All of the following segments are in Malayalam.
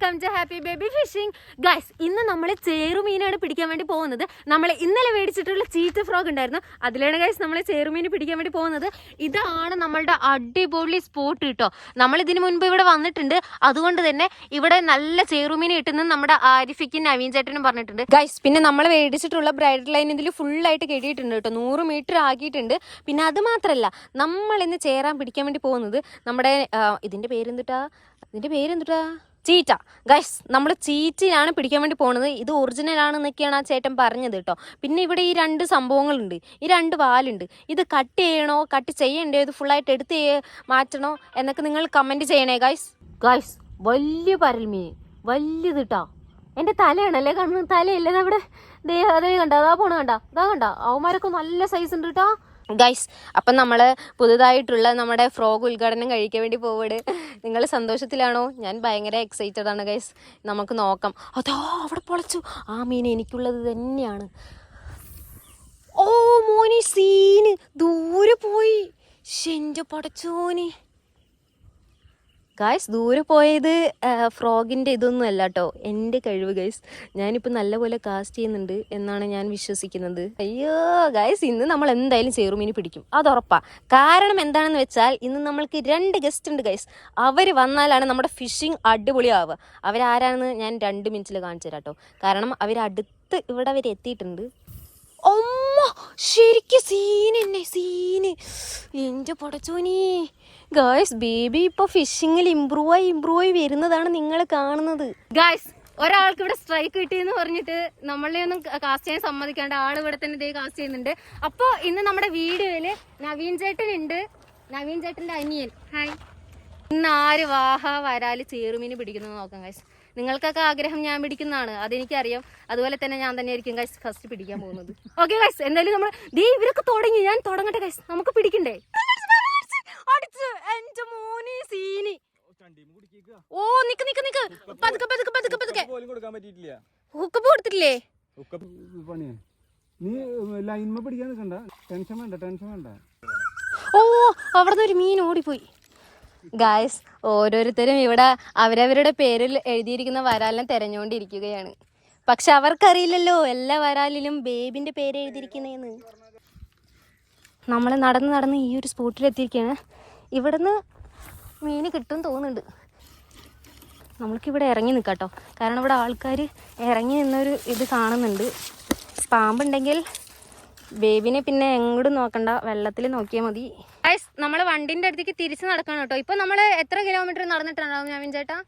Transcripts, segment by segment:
Welcome to happy baby fishing guys ഇന്ന് നമ്മൾ ചേറുമീനാണ് പിടിക്കാൻ വേണ്ടി പോകുന്നത്. നമ്മൾ ഇന്നലെ മേടിച്ചിട്ടുള്ള ചീറ്റ ഫ്രോഗ് ഉണ്ടായിരുന്നു. അതിലാണ് ഗൈസ് നമ്മൾ ചേറുമീൻ പിടിക്കാൻ വേണ്ടി പോകുന്നത്. ഇതാണ് നമ്മളുടെ അടിപൊളി സ്പോട്ട് കിട്ടോ നമ്മൾ ഇതിനു മുൻപ് ഇവിടെ വന്നിട്ടുണ്ട്. അതുകൊണ്ട് തന്നെ ഇവിടെ നല്ല ചേറുമീൻ കിട്ടുന്നത് നമ്മുടെ ആരിഫിക്കും നവീൻ ചേട്ടനും പറഞ്ഞിട്ടുണ്ട്. ഗൈസ് പിന്നെ നമ്മൾ മേടിച്ചിട്ടുള്ള ബ്രൈഡ് ലൈൻ ഇതിൽ ഫുള്ളായിട്ട് കെട്ടിയിട്ടുണ്ട് കേട്ടോ നൂറ് മീറ്റർ ആക്കിയിട്ടുണ്ട്. പിന്നെ അത് മാത്രമല്ല നമ്മൾ ഇന്ന് ചേരാൻ പിടിക്കാൻ വേണ്ടി പോകുന്നത് നമ്മുടെ ഇതിന്റെ പേരെന്തുട്ടാ? ഇതിന്റെ പേരെന്തുട്ടാ? ചീറ്റ. ഗൈസ് നമ്മൾ ചീറ്റിനാണ് പിടിക്കാൻ വേണ്ടി പോണത്. ഇത് ഒറിജിനൽ ആണെന്നൊക്കെയാണ് ആ ചേട്ടൻ പറഞ്ഞത് കേട്ടോ. പിന്നെ ഇവിടെ ഈ രണ്ട് സംഭവങ്ങളുണ്ട്. ഈ രണ്ട് വാലുണ്ട്. ഇത് കട്ട് ചെയ്യണോ? കട്ട് ചെയ്യണ്ടോ ഇത് ഫുള്ളായിട്ട് എടുത്ത് മാറ്റണോ? എന്നൊക്കെ നിങ്ങൾ കമന്റ് ചെയ്യണേ ഗൈസ് ഗൈസ് വലിയ പരൽമീൻ. വലിയത് കേട്ടോ എന്റെ തലയാണല്ലേ കാണുന്നത്? തലയല്ലേ ദാ ഇവിടെ ദേ അതേ കണ്ട? അതാ പോണ കണ്ട? അതാ കണ്ട? അവന്മാരൊക്കെ നല്ല സൈസ് ഉണ്ട് കേട്ടോ ഗൈസ് അപ്പം നമ്മൾ പുതുതായിട്ടുള്ള നമ്മുടെ ഫ്രോഗ് ഉദ്ഘാടനം കഴിക്കാൻ വേണ്ടി പോവുകയാണ് നിങ്ങൾ സന്തോഷത്തിലാണോ? ഞാൻ ഭയങ്കര എക്സൈറ്റഡ് ആണ് ഗൈസ് നമുക്ക് നോക്കാം. അതോ അവിടെ പൊളച്ചു. ആ മീൻ എനിക്കുള്ളത് തന്നെയാണ്. ഓ മോനി സീന്. ദൂരെ പോയി. എന്റെ പടച്ചോനെ. ഗായ്സ് ദൂരെ പോയത് ഫ്രോഗിന്റെ ഇതൊന്നും അല്ല കേട്ടോ എന്റെ കഴിവ് ഗൈസ് ഞാനിപ്പോൾ നല്ലപോലെ കാസ്റ്റ് ചെയ്യുന്നുണ്ട് എന്നാണ് ഞാൻ വിശ്വസിക്കുന്നത്. അയ്യോ ഗൈസ് ഇന്ന് നമ്മൾ എന്തായാലും ചേറുമീൻ പിടിക്കും. അത് ഉറപ്പാ. കാരണം എന്താണെന്ന് വെച്ചാൽ ഇന്ന് നമ്മൾക്ക് രണ്ട് ഗസ്റ്റ് ഉണ്ട് ഗൈസ് അവർ വന്നാലാണ് നമ്മുടെ ഫിഷിംഗ് അടിപൊളിയാവുക. അവരാരാണെന്ന് ഞാൻ രണ്ട് മിനിറ്റിൽ കാണിച്ചു തരാം കേട്ടോ കാരണം അവരടുത്ത് ഇവിടെ അവർ എത്തിയിട്ടുണ്ട്. ശരിക്കും സീൻ എന്നെ സീന്. എന്റെ പടച്ചോനി. ഗായ്സ് ബേബി ഇപ്പൊ ഫിഷിങ്ങിൽ ഇമ്പ്രൂവ് ആയി ഇമ്പ്രൂവ് ആയി വരുന്നതാണ് നിങ്ങൾ കാണുന്നത്. ഗേൾസ് ഒരാൾക്ക് ഇവിടെ സ്ട്രൈക്ക് കിട്ടിയെന്ന് പറഞ്ഞിട്ട് നമ്മളെ ഒന്നും കാസ്റ്റ് ചെയ്യാൻ സമ്മതിക്കാണ്ട് ആൾ ഇവിടെ തന്നെ ഇതേ കാസ്റ്റ് ചെയ്യുന്നുണ്ട്. അപ്പോൾ ഇന്ന് നമ്മുടെ വീഡിയോയിൽ നവീൻ ചേട്ടൻ ഉണ്ട്. നവീൻ ചേട്ടന്റെ അനിയൻ. ഹായ് ഇന്ന് ആര് വാഹ വരാൽ ചേറുമീന് പിടിക്കുന്നത് നോക്കാം ഗൈസ് നിങ്ങൾക്കൊക്കെ ആഗ്രഹം ഞാൻ പിടിക്കുന്നതാണ് അതെനിക്കറിയാം. അതുപോലെ തന്നെ ഞാൻ തന്നെ ആയിരിക്കും ഗൈസ് ഫസ്റ്റ് പിടിക്കാൻ പോകുന്നത്. ഓക്കെ ഗൈസ് എന്തായാലും നമ്മൾ ദേ ഇവരൊക്കെ തുടങ്ങി ഞാൻ തുടങ്ങട്ടെ ഗൈസ് നമുക്ക് പിടിക്കണ്ടേ? അടിച്ച്. എന്റെ മോനെ സീനി. ഓ നിക്ക് നിക്ക് നിക്ക്. പതുക്കെ പതുക്കെ പതുക്കെ പതുക്കെ. പോലും കൊടുക്കാൻ പറ്റിയിട്ടില്ല. ഹുക്കപ്പ് കൊടുത്തിട്ടില്ലേ? ഒക്കെ പണിയാ നീ ലൈൻമ പിടിക്കാൻ നിൽക്കണ്ട. ടെൻഷൻ വേണ്ട ടെൻഷൻ വേണ്ട. ഓ അവിടുന്ന് ഒരു മീൻ ഓടിപ്പോയി. ഗായ്സ് ഓരോരുത്തരും ഇവിടെ അവരവരുടെ പേരിൽ എഴുതിയിരിക്കുന്ന വരാലിനെ തെരഞ്ഞുകൊണ്ടിരിക്കുകയാണ്. പക്ഷെ അവർക്കറിയില്ലല്ലോ എല്ലാ വരാലിലും ബേബിന്റെ പേര് എഴുതിയിരിക്കുന്നതെന്ന്. നമ്മൾ നടന്ന് നടന്ന് ഈ ഒരു സ്പോട്ടിൽ എത്തിയിരിക്കുകയാണ് ഇവിടുന്ന് മീൻ കിട്ടും തോന്നുന്നുണ്ട്. നമ്മൾക്കിവിടെ ഇറങ്ങി നിൽക്കാട്ടോ കേട്ടോ കാരണം ഇവിടെ ആൾക്കാർ ഇറങ്ങി നിന്നൊരു ഇത് കാണുന്നുണ്ട്. പാമ്പുണ്ടെങ്കിൽ ബേബിനെ പിന്നെ എങ്ങോട്ടും നോക്കണ്ട. വെള്ളത്തിൽ നോക്കിയാൽ മതി. നമ്മൾ വണ്ടിന്റെ അടുത്തേക്ക് തിരിച്ചു നടക്കണം കേട്ടോ. ഇപ്പൊ നമ്മൾ എത്ര കിലോമീറ്റർ നടന്നിട്ടുണ്ടാവും ഞാൻ ചേട്ടാ?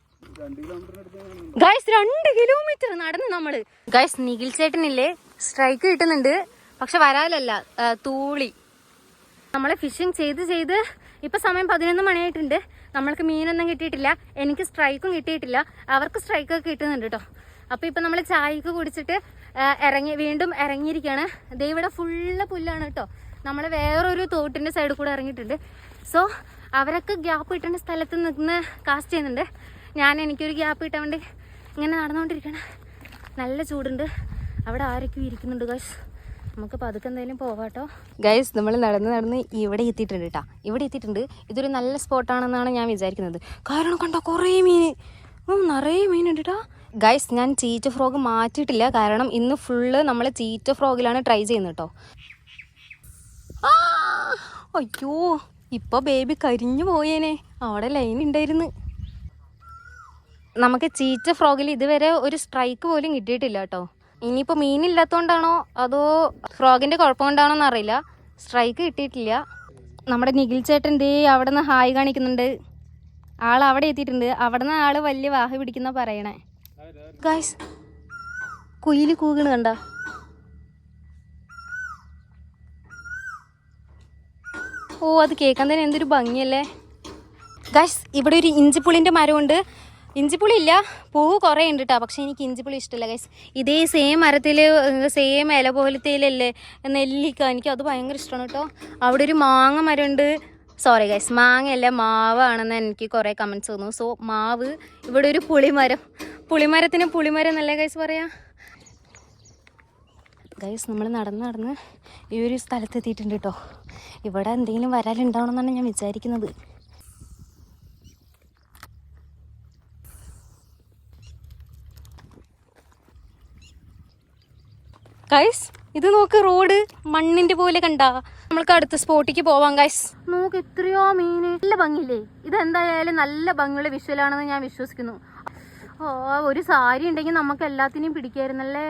ഗൈസ് രണ്ട് കിലോമീറ്റർ നടന്ന് നമ്മൾ. ഗൈസ് നിഖിൽ ചേട്ടനില്ലേ? സ്ട്രൈക്ക് കിട്ടുന്നുണ്ട്. പക്ഷെ വരാലല്ല. തൂളി. നമ്മളെ ഫിഷിംഗ് ചെയ്ത് ചെയ്ത് ഇപ്പൊ സമയം പതിനൊന്ന് മണിയായിട്ടുണ്ട്. നമ്മൾക്ക് മീനൊന്നും കിട്ടിയിട്ടില്ല. എനിക്ക് സ്ട്രൈക്കും കിട്ടിയിട്ടില്ല. അവർക്ക് സ്ട്രൈക്കൊക്കെ കിട്ടുന്നുണ്ട് കേട്ടോ അപ്പൊ ഇപ്പൊ നമ്മൾ ചായക്ക് കുടിച്ചിട്ട് ഇറങ്ങി വീണ്ടും ഇറങ്ങിയിരിക്കുകയാണ് ദേ ഫുള്ള് പുല്ലാണ് കേട്ടോ നമ്മൾ വേറൊരു തോട്ടിന്റെ സൈഡിൽ കൂടെ ഇറങ്ങിയിട്ടുണ്ട്. സോ അവരൊക്കെ ഗ്യാപ്പ് കിട്ടേണ്ട സ്ഥലത്ത് നിന്ന് കാസ്റ്റ് ചെയ്യുന്നുണ്ട്. ഞാൻ എനിക്കൊരു ഗ്യാപ്പ് കിട്ടാൻ വേണ്ടി ഇങ്ങനെ നടന്നുകൊണ്ടിരിക്കണം. നല്ല ചൂടുണ്ട്. അവിടെ ആരൊക്കെ ഇരിക്കുന്നുണ്ട് ഗൈസ് നമുക്ക് പതുക്കെ എന്തായാലും പോവാട്ടോ. ഗൈസ് നമ്മൾ നടന്ന് നടന്ന് ഇവിടെ എത്തിയിട്ടുണ്ട് കേട്ടോ ഇവിടെ എത്തിയിട്ടുണ്ട്. ഇതൊരു നല്ല സ്പോട്ടാണെന്നാണ് ഞാൻ വിചാരിക്കുന്നത്. കാരണം കണ്ടോ കുറേ മീൻ. നിറയെ മീൻ ഉണ്ട് കേട്ടോ ഗൈസ് ഞാൻ ചീറ്റ ഫ്രോഗ് മാറ്റിയിട്ടില്ല. കാരണം ഇന്ന് ഫുള്ള് നമ്മൾ ചീറ്റ ഫ്രോഗിലാണ് ട്രൈ ചെയ്യുന്നത് കേട്ടോ അയ്യോ ഇപ്പൊ ബേബി കരിഞ്ഞു പോയേനെ. അവിടെ ലൈൻ ഉണ്ടായിരുന്നു നമുക്ക് ചീറ്റ ഫ്രോഗിൽ ഇതുവരെ ഒരു സ്ട്രൈക്ക് പോലും കിട്ടിയിട്ടില്ല കേട്ടോ ഇനിയിപ്പോൾ മീനില്ലാത്തതുകൊണ്ടാണോ അതോ ഫ്രോഗിന്റെ കുഴപ്പം കൊണ്ടാണോ എന്നറിയില്ല സ്ട്രൈക്ക് കിട്ടിയിട്ടില്ല. നമ്മുടെ നിഖിൽ ചേട്ടൻ ദേ അവിടെ നിന്ന് ഹായ് കാണിക്കുന്നുണ്ട്. ആൾ അവിടെ എത്തിയിട്ടുണ്ട്. അവിടെ നിന്ന് ആൾ വലിയ വാഹ പിടിക്കുന്ന പറയണേ. ഗായ്സ് കുയിൽ കൂകണ് കണ്ട. ഓ അത് കേൾക്കാൻ തന്നെ എന്തൊരു ഭംഗിയല്ലേ? ഗായ്സ് ഇവിടെ ഒരു ഇഞ്ചിപ്പുളിന്റെ മരമുണ്ട്. ഇഞ്ചിപ്പുളി ഇല്ല പൂവ് കുറേ ഉണ്ട് കേട്ടോ പക്ഷേ എനിക്ക് ഇഞ്ചിപ്പുളി ഇഷ്ടമല്ല ഗൈസ് ഇതേ സെയിം മരത്തിൽ സെയിം ഇല പോലത്തേലല്ലേ നെല്ലിക്ക. എനിക്ക് അത് ഭയങ്കര ഇഷ്ടമാണ് കേട്ടോ. അവിടെ ഒരു മാങ്ങ മരമുണ്ട്. സോറി ഗൈസ് മാങ്ങയല്ല മാവാണെന്ന് എനിക്ക് കുറേ കമൻസ് വന്നു. സോ മാവ് ഇവിടെ ഒരു പുളിമരം. പുളിമരത്തിന് പുളിമരം എന്നല്ലേ ഗൈസ് പറയാ? ഗൈസ് നമ്മൾ നടന്ന് നടന്ന് ഈ ഒരു സ്ഥലത്തെത്തിയിട്ടുണ്ട് കേട്ടോ. ഇവിടെ എന്തെങ്കിലും വരാലുണ്ടാവണമെന്നാണ് ഞാൻ വിചാരിക്കുന്നത്. ഗൈസ് ഇത് നോക്ക് റോഡ് മണ്ണിന്റെ പോലെ കണ്ട. നമ്മൾക്ക് അടുത്ത സ്പോട്ടിക്ക് പോവാം ഗൈസ് നോക്ക് എത്രയോ മീന് നല്ല ഭംഗിയില്ലേ? ഇതെന്തായാലും നല്ല ഭംഗിയുള്ള വിഷ്വലാണെന്ന് ഞാൻ വിശ്വസിക്കുന്നു. ഓ ഒരു സാരി ഉണ്ടെങ്കിൽ നമുക്ക് എല്ലാത്തിനെയും പിടിക്കായിരുന്നല്ലേ?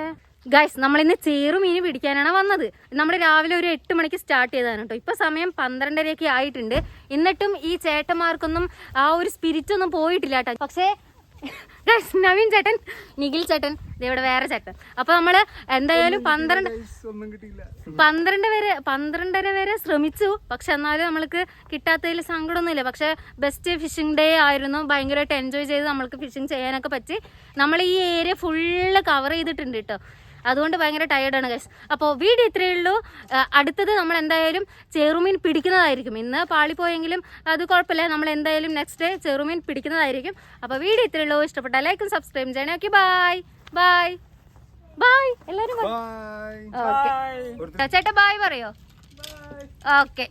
ഗൈസ് നമ്മളിന്ന് ചേറുമീന് പിടിക്കാനാണ് വന്നത്. നമ്മൾ രാവിലെ ഒരു എട്ട് മണിക്ക് സ്റ്റാർട്ട് ചെയ്തതാണ് കേട്ടോ ഇപ്പൊ സമയം പന്ത്രണ്ടരയൊക്കെ ആയിട്ടുണ്ട്. എന്നിട്ടും ഈ ചേട്ടന്മാർക്കൊന്നും ആ ഒരു സ്പിരിറ്റ് ഒന്നും പോയിട്ടില്ല കേട്ടോ പക്ഷേ നവീൻ ചേട്ടൻ നിഖിൽ ചേട്ടൻ ഇവിടെ വേറെ ചേട്ടൻ. അപ്പൊ നമ്മൾ എന്തായാലും പന്ത്രണ്ട് പന്ത്രണ്ട് വരെ പന്ത്രണ്ടര വരെ ശ്രമിച്ചു. പക്ഷെ എന്നാലും നമ്മൾക്ക് കിട്ടാത്തതിൽ സങ്കടമൊന്നുമില്ല. പക്ഷെ ബെസ്റ്റ് ഫിഷിംഗ് ഡേ ആയിരുന്നു. ഭയങ്കരമായിട്ട് എൻജോയ് ചെയ്ത് നമ്മൾക്ക് ഫിഷിംഗ് ചെയ്യാനൊക്കെ പറ്റി. നമ്മൾ ഈ ഏരിയ ഫുള്ള് കവർ ചെയ്തിട്ടുണ്ട് കേട്ടോ അതുകൊണ്ട് ഭയങ്കര ടയേർഡാണ് ഗൈസ് അപ്പോൾ വീഡിയോ ഇത്രയേ ഉള്ളൂ. അടുത്തത് നമ്മൾ എന്തായാലും ചെറുമീൻ പിടിക്കുന്നതായിരിക്കും. ഇന്ന് പാളിപ്പോയെങ്കിലും അത് കുഴപ്പമില്ല. നമ്മൾ എന്തായാലും നെക്സ്റ്റ് ഡേ ചെറുമീൻ പിടിക്കുന്നതായിരിക്കും. അപ്പോൾ വീഡിയോ ഇത്രയേ ഉള്ളൂ. ഇഷ്ടപ്പെട്ട ലൈക്കും സബ്സ്ക്രൈബ് ചെയ്യണേ. ഓക്കെ ബൈ ബൈ ബൈ എല്ലാവരും ചേട്ടാ ബൈ പറയോ? ഓക്കെ